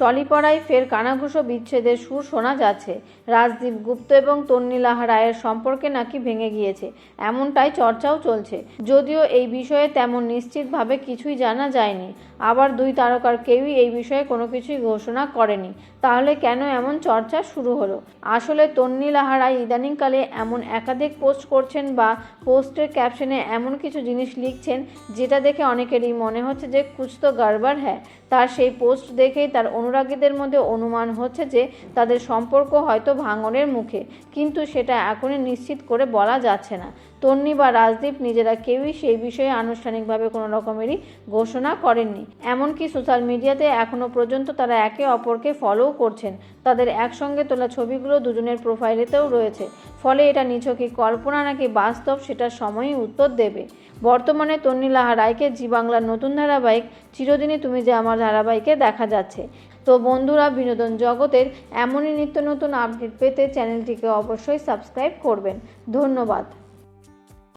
টলিপাড়ায় ফের কানাঘুষো বিচ্ছেদের সুর শোনা যাচ্ছে। রাজদীপ গুপ্ত এবং তন্নিলাহা রায়ের সম্পর্কে নাকি ভেঙে গিয়েছে। এমনটাই চর্চাও চলছে। যদিও এই বিষয়ে তেমন নিশ্চিতভাবে কিছুই জানা যায়নি। আবার দুই তারকার কেউই এই বিষয়ে কোনো কিছুই ঘোষণা করেনি। তাহলে কেন এমন চর্চা শুরু হলো? আসলে তন্নি লাহারা ইদানিংকালে এমন একাধিক পোস্ট করছেন বা পোস্টের ক্যাপশনে এমন কিছু জিনিস লিখছেন, যেটা দেখে অনেকেরই মনে হচ্ছে যে কুছ তো গড়বড় হ্যাঁ তার সেই পোস্ট দেখেই তার অনুরাগীদের মধ্যে অনুমান হচ্ছে যে তাদের সম্পর্ক হয়তো ভাঙনের মুখে, কিন্তু সেটা এখনই নিশ্চিত করে বলা যাচ্ছে না। তন্নি বা রাজদীপ নিজেরা কেউই সেই বিষয়ে আনুষ্ঠানিকভাবে কোনো রকমেরই ঘোষণা করেননি। এমনকি সোশ্যাল মিডিয়াতে এখনও পর্যন্ত তারা একে অপরকে ফলোও করছেন। তাদের একসঙ্গে তোলা ছবিগুলো দুজনের প্রোফাইলেতেও রয়েছে। ফলে এটা নিছকই কল্পনা নাকি বাস্তব সেটা সময়ই উত্তর দেবে। বর্তমানে তন্নি লাহা রায়কে জি বাংলার নতুন ধারাবাহিক চিরদিনই তুমি যে আমার ধারাবাহিকে দেখা যাচ্ছে। তো বন্ধুরা, বিনোদন জগতের এমনই নিত্য নতুন আপডেট পেতে চ্যানেলটিকে অবশ্যই সাবস্ক্রাইব করবেন। ধন্যবাদ।